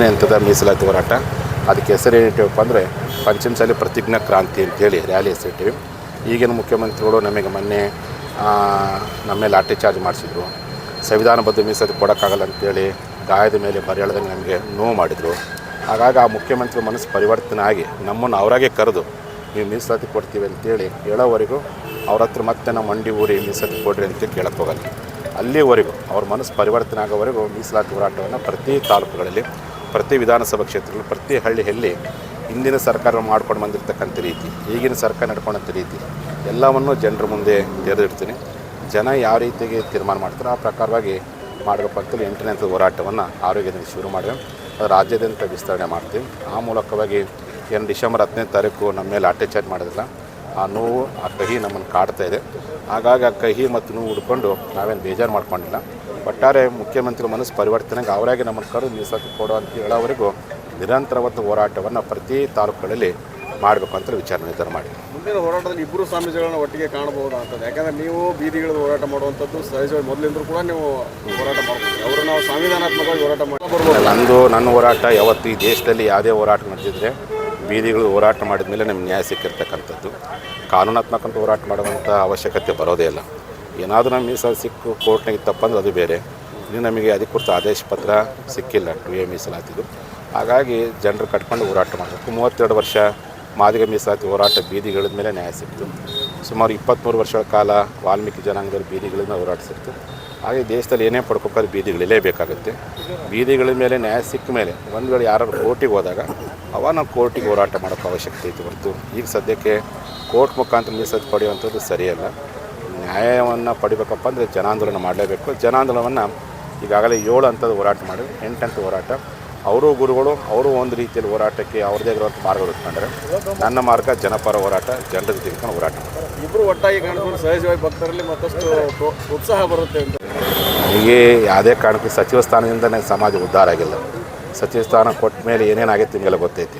ಎಂಟನೇ ಹಂತದ ಮೀಸಲಾತಿ ಹೋರಾಟ. ಅದಕ್ಕೆ ಹೆಸರು ಏನಿಟ್ಟಿವಪ್ಪ ಅಂದರೆ ಪಂಚಮಸಾಲಿ ಪ್ರತಿಜ್ಞಾ ಕ್ರಾಂತಿ ಅಂತೇಳಿ ರ್ಯಾಲಿ ಹೆಸರಿಟ್ಟಿವಿ ಈಗಿನ ಮುಖ್ಯಮಂತ್ರಿಗಳು ನಮಗೆ ಮೊನ್ನೆ ಆ, ನಮ್ಮ ಮೇಲೆ ಲಾಠಿ ಚಾರ್ಜ್ ಮಾಡಿಸಿದ್ರು. ಸಂವಿಧಾನಬದ್ಧ ಮೀಸಲಾತಿ ಕೊಡೋಕ್ಕಾಗಲ್ಲ ಅಂತೇಳಿ ಗಾಯದ ಮೇಲೆ ಬರೆಯಳ್ದಂಗೆ ನಮಗೆ ನೋವು ಮಾಡಿದರು. ಹಾಗಾಗಿ ಆ ಮುಖ್ಯಮಂತ್ರಿ ಮನಸ್ಸು ಪರಿವರ್ತನೆ ಆಗಿ ನಮ್ಮನ್ನು ಅವರಾಗೆ ಕರೆದು ನೀವು ಮೀಸಲಾತಿ ಕೊಡ್ತೀವಿ ಅಂತೇಳಿ ಹೇಳೋವರೆಗೂ ಅವ್ರ ಹತ್ರ ಮತ್ತೆ ನಮ್ಮ ಮಂಡಿ ಊರಿ ಮೀಸಲಾತಿ ಕೊಡ್ರಿ ಅಂತ ಕೇಳಕ್ಕೆ ಹೋಗಲ್ಲ. ಅಲ್ಲಿವರೆಗೂ ಅವ್ರ ಮನಸ್ಸು ಪರಿವರ್ತನೆ ಆಗೋವರೆಗೂ ಮೀಸಲಾತಿ ಹೋರಾಟವನ್ನು ಪ್ರತಿ ತಾಲೂಕುಗಳಲ್ಲಿ ಪ್ರತಿ ವಿಧಾನಸಭಾ ಕ್ಷೇತ್ರಗಳು ಪ್ರತಿ ಹಳ್ಳಿಯಲ್ಲಿ ಹಿಂದಿನ ಸರ್ಕಾರ ಮಾಡ್ಕೊಂಡು ಬಂದಿರತಕ್ಕಂಥ ರೀತಿ, ಈಗಿನ ಸರ್ಕಾರ ನಡ್ಕೊಂಡಂಥ ರೀತಿ, ಎಲ್ಲವನ್ನು ಜನರ ಮುಂದೆ ತೆರೆದಿಡ್ತೀನಿ. ಜನ ಯಾವ ರೀತಿಗೆ ತೀರ್ಮಾನ ಮಾಡ್ತಾರೋ ಆ ಪ್ರಕಾರವಾಗಿ ಮಾಡಬೇಕು ಅಂತೇಳಿ ಎಂಟನೇ ಹಂತದ ಹೋರಾಟವನ್ನು ಆರೋಗ್ಯದಿಂದ ಶುರು ಮಾಡಿದೆ. ಅದು ರಾಜ್ಯಾದ್ಯಂತ ವಿಸ್ತರಣೆ ಮಾಡ್ತೀವಿ. ಆ ಮೂಲಕವಾಗಿ ಏನು ಡಿಸೆಂಬರ್ ಹತ್ತನೇ ತಾರೀಕು ನಮ್ಮ ಮೇಲೆ ಅಟ್ಯಾಚಾರ್ ಮಾಡೋದಿಲ್ಲ. ಆ ನೋವು ಆ ಕಹಿ ನಮ್ಮನ್ನು ಕಾಡ್ತಾ ಇದೆ. ಹಾಗಾಗಿ ಆ ಕಹಿ ಮತ್ತು ನೋವು ಉಡ್ಕೊಂಡು ನಾವೇನು ಬೇಜಾರು ಮಾಡ್ಕೊಂಡಿಲ್ಲ. ಒಟ್ಟಾರೆ ಮುಖ್ಯಮಂತ್ರಿ ಮನಸ್ಸು ಪರಿವರ್ತನೆಗೆ ಅವರಾಗಿ ನಮ್ಮನ್ನು ಕರೆದು ಮೀಸಲಾತಿ ಕೊಡು ಅಂತ ಹೇಳೋವರೆಗೂ ನಿರಂತರವಾದ ಹೋರಾಟವನ್ನು ಪ್ರತಿ ತಾಲೂಕುಗಳಲ್ಲಿ ಮಾಡಬೇಕು ಅಂತ ವಿಚಾರ ನಿರ್ಧಾರ ಮಾಡಿ ಮುಂದಿನ ಹೋರಾಟದಲ್ಲಿ ಇಬ್ಬರು ಸ್ವಾಮೀಜಿಗಳನ್ನ ಒಟ್ಟಿಗೆ ಕಾಣಬಹುದು ಅಂತದ್ದು ಯಾಕಂದ್ರೆ ನೀವು ಬೀದಿಗಳ ಹೋರಾಟ ಮಾಡುವಂಥದ್ದು ಸಹಜವಾಗಿ ಮೊದಲಿಂದ ಕೂಡ ನೀವು ಹೋರಾಟ ಮಾಡ್ತೀವಿ ಅವರು ನಾವು ಸಂವಿಧಾನಾತ್ಮಕವಾಗಿ ಹೋರಾಟ ಮಾಡಿ ನಂದು ನನ್ನ ಹೋರಾಟ ಯಾವತ್ತು ಈ ದೇಶದಲ್ಲಿ ಯಾವುದೇ ಹೋರಾಟ ನಡೆದಿದ್ರೆ ಬೀದಿಗಳು ಹೋರಾಟ ಮಾಡಿದ ಮೇಲೆ ನಮ್ಗೆ ನ್ಯಾಯ ಸಿಕ್ಕಿರ್ತಕ್ಕಂಥದ್ದು. ಕಾನೂನಾತ್ಮಕ ಅಂತ ಹೋರಾಟ ಮಾಡುವಂಥ ಅವಶ್ಯಕತೆ ಬರೋದೇ ಇಲ್ಲ. ಏನಾದರೂ ನಮ್ಮ ಮೀಸಲು ಸಿಕ್ಕು, ಕೋರ್ಟ್ನಾಗ ತಪ್ಪಂದ್ರೆ ಅದು ಬೇರೆ. ಇನ್ನು ನಮಗೆ ಅಧಿಕೃತ ಆದೇಶ ಪತ್ರ ಸಿಕ್ಕಿಲ್ಲ ಟು ಎ ಮೀಸಲಾತಿದು. ಹಾಗಾಗಿ ಜನರು ಕಟ್ಕೊಂಡು ಹೋರಾಟ ಮಾಡಬೇಕು. ಮೂವತ್ತೆರಡು ವರ್ಷ ಮಾದಿಗ ಮೀಸಲಾತಿ ಹೋರಾಟ ಬೀದಿಗಳಿದ ಮೇಲೆ ನ್ಯಾಯ ಸಿಕ್ತು. ಸುಮಾರು ಇಪ್ಪತ್ತ್ಮೂರು ವರ್ಷಗಳ ಕಾಲ ವಾಲ್ಮೀಕಿ ಜನಾಂಗದಲ್ಲಿ ಬೀದಿಗಳಿಂದ ಹೋರಾಟ ಸಿಕ್ತು. ಹಾಗೆ ದೇಶದಲ್ಲಿ ಏನೇ ಪಡ್ಕೋಬೇಕಾದ್ರೆ ಬೀದಿಗಳಿಲೇ ಬೇಕಾಗುತ್ತೆ. ಬೀದಿಗಳ ಮೇಲೆ ನ್ಯಾಯ ಸಿಕ್ಕ ಮೇಲೆ ಒಂದು ವೇಳೆ ಯಾರು ಕೋರ್ಟಿಗೆ ಹೋದಾಗ ಅವ ನಾವು ಕೋರ್ಟಿಗೆ ಹೋರಾಟ ಮಾಡೋಕ್ಕೆ ಅವಶ್ಯಕತೆ ಐತಿ ಹೊರತು. ಈಗ ಸದ್ಯಕ್ಕೆ ಕೋರ್ಟ್ ಮುಖಾಂತರ ಮೀಸಲು ಪಡೆಯುವಂಥದ್ದು ಸರಿಯಲ್ಲ. ನ್ಯಾಯವನ್ನು ಪಡಿಬೇಕಪ್ಪ ಅಂದರೆ ಜನಾಂದೋಲನ ಮಾಡಲೇಬೇಕು. ಜನಾಂದೋಲನವನ್ನು ಈಗಾಗಲೇ ಏಳು ಹಂತದ ಹೋರಾಟ ಮಾಡಿದ್ರು. ಎಂಟು ಹಂತ ಹೋರಾಟ. ಅವರು ಗುರುಗಳು ಅವರು ಒಂದು ರೀತಿಯಲ್ಲಿ ಹೋರಾಟಕ್ಕೆ ಅವ್ರದ್ದೇ ಇರುವಂಥ ಮಾರ್ಗ ಇಟ್ಕೊಂಡ್ರೆ ನನ್ನ ಮಾರ್ಗ ಜನಪರ ಹೋರಾಟ ಜನರ ಜೊತೆ ಇಟ್ಕೊಂಡು ಹೋರಾಟ. ಇಬ್ಬರು ಒಟ್ಟಾಗಿ ಕಾಣಿಸ್ಕೊಂಡು ಸಹಜವಾಗಿ ಭಕ್ತರಲ್ಲಿ ಮತ್ತಷ್ಟು ಉತ್ಸಾಹ ಬರುತ್ತೆ ಅಂತ. ನನಗೆ ಯಾವುದೇ ಕಾರಣಕ್ಕೆ ಸಚಿವ ಸ್ಥಾನದಿಂದ ನನಗೆ ಸಮಾಜ ಉದ್ಧಾರ ಆಗಿಲ್ಲ. ಸಚಿವ ಸ್ಥಾನ ಕೊಟ್ಟ ಮೇಲೆ ಏನೇನಾಗೈತೆ ನಿಮಗೆಲ್ಲ ಗೊತ್ತೈತಿ.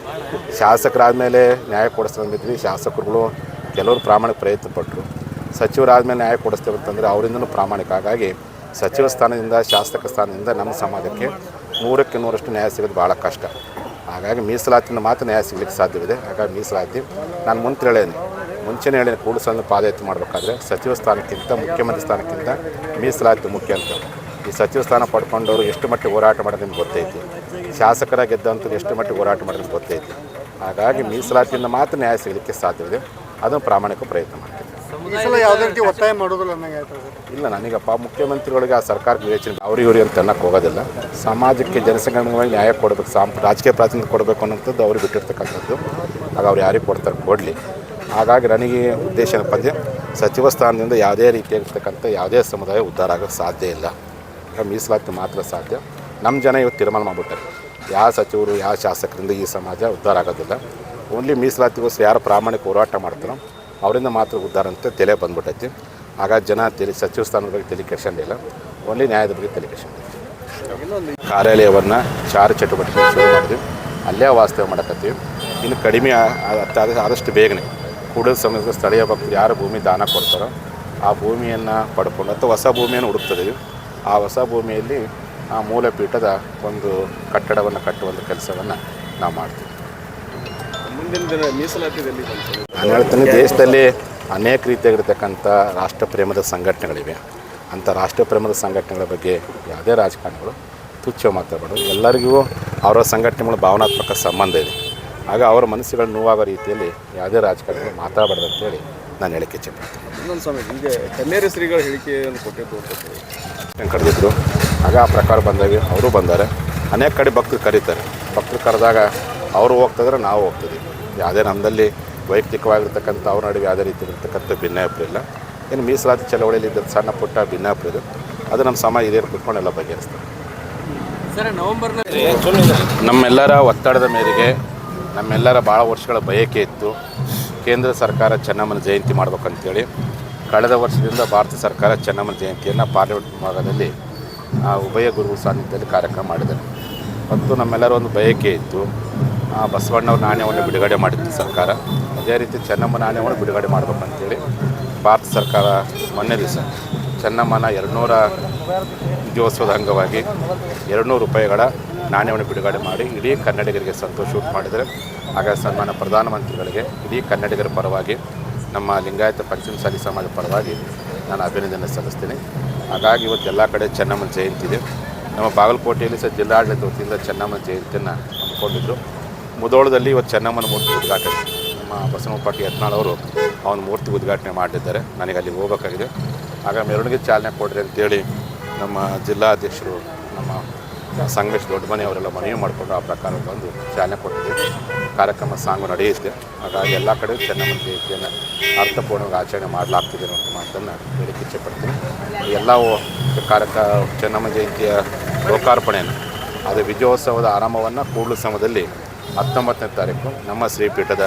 ಶಾಸಕರಾದಮೇಲೆ ನ್ಯಾಯ ಕೊಡಿಸ್ತಿದ್ವಿ ಶಾಸಕರುಗಳು ಕೆಲವರು ಪ್ರಾಮಾಣಿಕ ಪ್ರಯತ್ನ ಪಟ್ಟರು ಸಚಿವರಾದಮೇಲೆ ನ್ಯಾಯ ಕೊಡಿಸ್ತೇವೆ ಅಂತಂದರೆ ಅವರಿಂದನೂ ಪ್ರಾಮಾಣಿಕ. ಹಾಗಾಗಿ ಸಚಿವ ಸ್ಥಾನದಿಂದ ಶಾಸಕ ಸ್ಥಾನದಿಂದ ನಮ್ಮ ಸಮಾಜಕ್ಕೆ ನೂರಕ್ಕೆ ನೂರಷ್ಟು ನ್ಯಾಯ ಸಿಗೋದು ಭಾಳ ಕಷ್ಟ. ಹಾಗಾಗಿ ಮೀಸಲಾತಿಯಿಂದ ಮಾತ್ರ ನ್ಯಾಯ ಸಿಗಲಿಕ್ಕೆ ಸಾಧ್ಯವಿದೆ. ಹಾಗಾಗಿ ಮೀಸಲಾತಿ ನಾನು ಮುಂತ ಹೇಳೇನೆ ಮುಂಚೆನೇ ಹೇಳಿದ ಕೂಡಿಸಲನ್ನು ಪಾದಯಾತ್ರೆ ಮಾಡಬೇಕಾದ್ರೆ ಸಚಿವ ಸ್ಥಾನಕ್ಕಿಂತ, ಮುಖ್ಯಮಂತ್ರಿ ಸ್ಥಾನಕ್ಕಿಂತ ಮೀಸಲಾತಿ ಮುಖ್ಯ ಅಂತ. ಈ ಸಚಿವ ಸ್ಥಾನ ಪಡ್ಕೊಂಡವರು ಎಷ್ಟು ಮಟ್ಟಿಗೆ ಹೋರಾಟ ಮಾಡೋದು ನಿಮ್ಗೆ ಗೊತ್ತೈತಿ. ಶಾಸಕರ ಗೆದ್ದಂಥದ್ದು ಎಷ್ಟು ಮಟ್ಟಿಗೆ ಹೋರಾಟ ಮಾಡೋದು ಗೊತ್ತೈತಿ. ಹಾಗಾಗಿ ಮೀಸಲಾತಿಯಿಂದ ಮಾತ್ರ ನ್ಯಾಯ ಸಿಗಲಿಕ್ಕೆ ಸಾಧ್ಯವಿದೆ. ಅದನ್ನು ಪ್ರಾಮಾಣಿಕ ಪ್ರಯತ್ನ ಮಾಡ್ತೀನಿ ಈ ಸಲ ಯಾವುದೇ ರೀತಿ ಒತ್ತಾಯ ಮಾಡೋದಿಲ್ಲ ಅನ್ನಂಗೆ ಆಯ್ತು ಸರ್? ಇಲ್ಲ ನನಗಪ್ಪ ಮುಖ್ಯಮಂತ್ರಿಗಳಿಗೆ ಆ ಸರ್ಕಾರಕ್ಕೆ ವಿವೇಚನೆ ಅವ್ರಿಗೆ ಇವ್ರಿಗೆ ಅಂತ ಅನ್ನಕ್ಕೆ ಹೋಗೋದಿಲ್ಲ. ಸಮಾಜಕ್ಕೆ ಜನಸಂಘಟನೆಗಳಿಗೆ ನ್ಯಾಯ ಕೊಡಬೇಕು ಸಾಂ ರಾಜಕೀಯ ಪ್ರಾತಿನಿಧ್ಯ ಕೊಡಬೇಕು ಅನ್ನೋಂಥದ್ದು ಅವ್ರಿಗೆ ಬಿಟ್ಟಿರ್ತಕ್ಕಂಥದ್ದು. ಆಗ ಅವ್ರು ಯಾರಿಗೆ ಕೊಡ್ತಾರೆ ಕೊಡಲಿ. ಹಾಗಾಗಿ ನನಗೆ ಉದ್ದೇಶ ಏನಪ್ಪ ಅಂದರೆ ಸಚಿವ ಸ್ಥಾನದಿಂದ ಯಾವುದೇ ರೀತಿಯಾಗಿರ್ತಕ್ಕಂಥ ಯಾವುದೇ ಸಮುದಾಯ ಉದ್ಧಾರ ಆಗೋಕ್ಕೆ ಸಾಧ್ಯ ಇಲ್ಲ. ಮೀಸಲಾತಿ ಮಾತ್ರ ಸಾಧ್ಯ. ನಮ್ಮ ಜನ ಇವತ್ತು ತೀರ್ಮಾನ ಮಾಡಿಬಿಟ್ಟಾರೆ. ಯಾವ ಸಚಿವರು ಯಾವ ಶಾಸಕರಿಂದ ಈ ಸಮಾಜ ಉದ್ಧಾರ ಆಗೋದಿಲ್ಲ. ಓನ್ಲಿ ಮೀಸಲಾತಿಗೋಸ್ಕರ ಯಾರು ಪ್ರಾಮಾಣಿಕ ಹೋರಾಟ ಮಾಡ್ತಾರೋ ಅವರಿಂದ ಮಾತ್ರ ಉದ್ಧಾರ ಅಂತ ತಲೆ ಬಂದ್ಬಿಟ್ಟೈತಿ. ಆಗ ಜನ ತಲೆ ಸಚಿವ ಸ್ಥಾನದ ಬಗ್ಗೆ ತಲೆ ಕೆಡ್ಸಂಡಿಲ್ಲ ಓನ್ಲಿ ನ್ಯಾಯದ ಬಗ್ಗೆ ತಲೆ ಕೆಡ್ಸಂಡಿಲ್ಲ ಕಾರ್ಯಾಲಯವನ್ನು ಚಾರು ಚಟುವಟಿಕೆ ಶುರು ಮಾಡಿದ್ವಿ. ಅಲ್ಲೇ ವಾಸ್ತವ್ಯ ಮಾಡಕತ್ತೀವಿ. ಇನ್ನು ಕಡಿಮೆ ಆದಷ್ಟು ಬೇಗನೆ ಕೂಡಲ ಸಮಯದ ಸ್ಥಳೀಯ ಭಕ್ತರು ಯಾರು ಭೂಮಿ ದಾನ ಕೊಡ್ತಾರೋ ಆ ಭೂಮಿಯನ್ನು ಪಡ್ಕೊಂಡು ಅಥವಾ ಹೊಸ ಭೂಮಿಯನ್ನು ಹುಡುಕ್ತಿದ್ದೀವಿ ಆ ಹೊಸ ಭೂಮಿಯಲ್ಲಿ ಆ ಮೂಲಪೀಠದ ಒಂದು ಕಟ್ಟಡವನ್ನು ಕಟ್ಟುವಂಥ ಕೆಲಸವನ್ನು ನಾವು ಮಾಡ್ತೀವಿ. ದಿನ ಮೀಸಲಾತಿ ನಾನು ಹೇಳ್ತೀನಿ ದೇಶದಲ್ಲಿ ಅನೇಕ ರೀತಿಯಾಗಿರ್ತಕ್ಕಂಥ ರಾಷ್ಟ್ರ ಪ್ರೇಮದ ಸಂಘಟನೆಗಳಿವೆ. ಅಂಥ ರಾಷ್ಟ್ರ ಪ್ರೇಮದ ಸಂಘಟನೆಗಳ ಬಗ್ಗೆ ಯಾವುದೇ ರಾಜಕಾರಣಿಗಳು ತುಚ್ಛ ಮಾತಾಡಬಾರ್ದು. ಎಲ್ಲರಿಗೂ ಅವರ ಸಂಘಟನೆಗಳ ಭಾವನಾತ್ಮಕ ಸಂಬಂಧ ಇದೆ. ಆಗ ಅವರ ಮನಸ್ಸುಗಳು ನೋವಾಗೋ ರೀತಿಯಲ್ಲಿ ಯಾವುದೇ ರಾಜಕಾರಣಿಗಳು ಮಾತಾಡಬಾರ್ದು ಅಂತೇಳಿ ನಾನು ಹೇಳಿಕೆ ಇಚ್ಛೆಪಡ್ತೀನಿ. ಇನ್ನೊಂದು ಸಮಯ ಹೀಗೆ ಕನ್ನೇರಿ ಶ್ರೀಗಳ ಹೇಳಿಕೆಯನ್ನು ಕೊಟ್ಟಿದ್ದು ಕರೆದಿದ್ರು ಆಗ ಆ ಪ್ರಕಾರ ಬಂದಾಗ ಅವರು ಬಂದಾರೆ. ಅನೇಕ ಕಡೆ ಭಕ್ತರು ಕರೀತಾರೆ. ಭಕ್ತರು ಕರೆದಾಗ ಅವರು ಹೋಗ್ತಿದ್ರೆ ನಾವು ಹೋಗ್ತಿದ್ದೀವಿ ಯಾವುದೇ ನಮ್ಮದಲ್ಲಿ ವೈಯಕ್ತಿಕವಾಗಿರ್ತಕ್ಕಂಥ ಅವ್ರ ನಡುವೆ ಯಾವುದೇ ರೀತಿ ಇರ್ತಕ್ಕಂಥ ಭಿನ್ನಾಭಿಪ್ರಾಯ ಇಲ್ಲ. ಇನ್ನು ಮೀಸಲಾತಿ ಚಳವಳಿಯಲ್ಲಿ ಇದ್ದ ಸಣ್ಣ ಪುಟ್ಟ ಭಿನ್ನಾಭಿಪ್ರಾಯ ಇದೆ. ಅದು ನಮ್ಮ ಸಮಾಜ ಹಿರಿಯರು ಕುತ್ಕೊಂಡೆಲ್ಲ ಬಗೆಹರಿಸ್ತಾರೆ ನಮ್ಮೆಲ್ಲರ ಒತ್ತಡದ ಮೇರೆಗೆ ನಮ್ಮೆಲ್ಲರ ಭಾಳ ವರ್ಷಗಳ ಬಯಕೆ ಇತ್ತು ಕೇಂದ್ರ ಸರ್ಕಾರ ಚೆನ್ನಮ್ಮನ ಜಯಂತಿ ಮಾಡ್ಬೇಕಂತೇಳಿ. ಕಳೆದ ವರ್ಷದಿಂದ ಭಾರತ ಸರ್ಕಾರ ಚೆನ್ನಮ್ಮನ ಜಯಂತಿಯನ್ನು ಪಾರ್ಲಿಮೆಂಟ್ ಭಾಗದಲ್ಲಿ ಆ, ಉಭಯ ಗುರುಗಳ ಸಾನ್ನಿಧ್ಯದಲ್ಲಿ ಕಾರ್ಯಕ್ರಮ ಮಾಡಿದ್ದಾರೆ ಮತ್ತು ನಮ್ಮೆಲ್ಲರ ಒಂದು ಬಯಕೆ ಇತ್ತು ಬಸವಣ್ಣವ್ರ ನಾಣ್ಯವನ್ನು ಬಿಡುಗಡೆ ಮಾಡಿತ್ತು ಸರ್ಕಾರ. ಅದೇ ರೀತಿ ಚೆನ್ನಮ್ಮ ನಾಣ್ಯವನ್ನು ಬಿಡುಗಡೆ ಮಾಡಬೇಕಂತೇಳಿ ಭಾರತ ಸರ್ಕಾರ ಮೊನ್ನೆ ದಿವಸ ಚೆನ್ನಮ್ಮನ ಎರಡುನೂರ ದಿವಸದ ಅಂಗವಾಗಿ ಎರಡುನೂರು ರೂಪಾಯಿಗಳ ನಾಣ್ಯವನ್ನು ಬಿಡುಗಡೆ ಮಾಡಿ ಇಡೀ ಕನ್ನಡಿಗರಿಗೆ ಸಂತೋಷ ಮಾಡಿದರೆ. ಆಗ ಸನ್ಮಾನ ಪ್ರಧಾನಮಂತ್ರಿಗಳಿಗೆ ಇಡೀ ಕನ್ನಡಿಗರ ಪರವಾಗಿ, ನಮ್ಮ ಲಿಂಗಾಯತ ಪಂಚಮಸಾಲಿ ಸಮಾಜ ಪರವಾಗಿ ನಾನು ಅಭಿನಂದನೆ ಸಲ್ಲಿಸ್ತೀನಿ. ಹಾಗಾಗಿ ಇವತ್ತು ಎಲ್ಲ ಕಡೆ ಚೆನ್ನಮ್ಮನ ಜಯಂತಿ ಇದೆ. ನಮ್ಮ ಬಾಗಲಕೋಟೆಯಲ್ಲಿ ಸಹ ಜಿಲ್ಲಾಡಳಿತ ವತಿಯಿಂದ ಚೆನ್ನಮ್ಮನ ಜಯಂತಿಯನ್ನು ಹಮ್ಮಿಕೊಂಡಿದ್ರು. ಮುದೋಳದಲ್ಲಿ ಇವತ್ತು ಚೆನ್ನಮ್ಮನ ಮೂರ್ತಿ ಉದ್ಘಾಟನೆ. ನಮ್ಮ ಬಸವಪ್ಪ ಯತ್ನಾಳ್ ಅವರು ಅವನ ಮೂರ್ತಿ ಉದ್ಘಾಟನೆ ಮಾಡಿದ್ದಾರೆ ನನಗೆ ಅಲ್ಲಿ ಹೋಗಬೇಕಾಗಿದೆ. ಆಗ ಮೆರವಣಿಗೆ ಚಾಲನೆ ಕೊಡ್ರಿ ಅಂತೇಳಿ ನಮ್ಮ ಜಿಲ್ಲಾಧ್ಯಕ್ಷರು, ನಮ್ಮ ಸಂಗಮೇಶ್ ದೊಡ್ಡಮನೆ ಅವರೆಲ್ಲ ಮನವಿ ಮಾಡಿಕೊಂಡು ಆ ಪ್ರಕಾರ ಬಂದು ಚಾಲನೆ ಕೊಟ್ಟಿದ್ದೆ ಕಾರ್ಯಕ್ರಮ ಸಾಂಗು ನಡೆಯುತ್ತೆ. ಹಾಗಾಗಿ ಎಲ್ಲ ಕಡೆ ಚೆನ್ನಮ್ಮನ ಜಯಂತಿಯನ್ನು ಅರ್ಥಪೂರ್ಣವಾಗಿ ಆಚರಣೆ ಮಾಡಲಾಗ್ತಿದೆ ಅನ್ನೋ ಮಾತನ್ನು ಹೇಳಿಕ್ಕೆ ಇಚ್ಛೆಪಡ್ತೀನಿ. ಪಡ್ತೀನಿ ಎಲ್ಲ ಕಾರ್ಯಕ, ಚೆನ್ನಮ್ಮ ಜಯಂತಿಯ ಲೋಕಾರ್ಪಣೆಯನ್ನು, ಅದು ವಿಜಯೋತ್ಸವದ ಆರಂಭವನ್ನು ಕೂಡಲು ಸಮಯದಲ್ಲಿ ಹತ್ತೊಂಬತ್ತನೇ ತಾರೀಕು ನಮ್ಮ ಶ್ರೀಪೀಠದ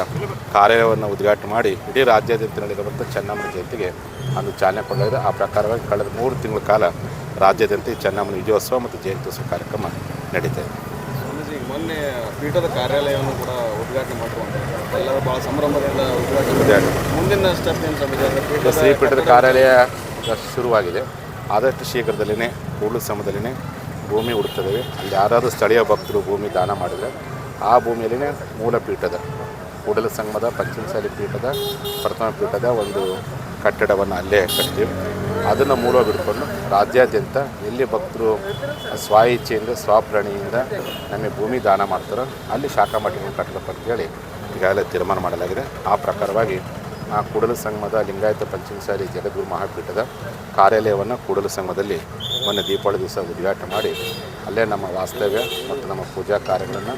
ಕಾರ್ಯವನ್ನು ಉದ್ಘಾಟನೆ ಮಾಡಿ ಇಡೀ ರಾಜ್ಯಾದ್ಯಂತ ನಡೆದಿರುವಂಥ ಚೆನ್ನಮ್ಮನ ಜಯಂತಿಗೆ ಅಂದು ಚಾಲನೆ ಕೊಡಲಾಗಿದೆ ಆ ಪ್ರಕಾರವಾಗಿ ಕಳೆದ ಮೂರು ತಿಂಗಳ ಕಾಲ ರಾಜ್ಯಾದ್ಯಂತ ಈ ಚೆನ್ನಮ್ಮನ ವಿಜಯೋತ್ಸವ ಮತ್ತು ಜಯಂತ್ಯೋತ್ಸವ ಕಾರ್ಯಕ್ರಮ ನಡೀತಾ ಇದೆ. ಮೊನ್ನೆ ಪೀಠದ ಕಾರ್ಯಾಲಯವನ್ನು ಕೂಡ ಉದ್ಘಾಟನೆ ಮಾಡಿರುವಂಥದ್ದು ಎಲ್ಲರೂ ಭಾಳ ಸಂಭ್ರಮದಿಂದ ಉದ್ಘಾಟನೆ. ಮುಂದಿನ ಸ್ಟೆಪ್ ಏನು ಸಮಿತಿ ಶ್ರೀಪೀಠದ ಕಾರ್ಯಾಲಯ ಶುರುವಾಗಿದೆ. ಆದಷ್ಟು ಶೀಘ್ರದಲ್ಲೇ ಕೂಡಲು ಸಮಯದಲ್ಲೇ ಭೂಮಿ ಹುಡುಕ್ತದೆ ಅಲ್ಲಿ ಯಾರಾದರೂ ಸ್ಥಳೀಯ ಭಕ್ತರು ಭೂಮಿ ದಾನ ಮಾಡಿದರೆ ಆ ಭೂಮಿಯಲ್ಲಿನೇ ಮೂಲ ಪೀಠದ ಕೂಡಲ ಸಂಗಮದ ಪಂಚಮಸಾಲಿ ಪೀಠದ, ಪ್ರಥಮ ಪೀಠದ ಒಂದು ಕಟ್ಟಡವನ್ನು ಅಲ್ಲೇ ಕಟ್ತೀವಿ. ಅದನ್ನು ಮೂಲ ಬಿಡ್ಕೊಂಡು ರಾಜ್ಯಾದ್ಯಂತ ಎಲ್ಲಿ ಭಕ್ತರು ಸ್ವ ಇಚ್ಛೆಯಿಂದ ಸ್ವಪ್ರಾಣಿಯಿಂದ ನಮಗೆ ಭೂಮಿ ದಾನ ಮಾಡ್ತಾರೋ ಅಲ್ಲಿ ಶಾಖಾ ಮಠಗಳನ್ನು ಕಟ್ಟಬೇಕು ಅಂತೇಳಿ ಈಗಾಗಲೇ ತೀರ್ಮಾನ ಮಾಡಲಾಗಿದೆ. ಆ ಪ್ರಕಾರವಾಗಿ ಆ ಕೂಡಲ ಸಂಗಮದ ಲಿಂಗಾಯತ ಪಂಚಮಸಾಲಿ ಜಗದ್ಗುರು ಮಹಾಪೀಠದ ಕಾರ್ಯಾಲಯವನ್ನು ಕೂಡಲ ಸಂಗಮದಲ್ಲಿ ಮೊನ್ನೆ ದೀಪಾವಳಿ ದಿವಸ ಉದ್ಘಾಟನೆ ಮಾಡಿ, ಅಲ್ಲೇ ನಮ್ಮ ವಾಸ್ತವ್ಯ ಮತ್ತು ನಮ್ಮ ಪೂಜಾ ಕಾರ್ಯಗಳನ್ನು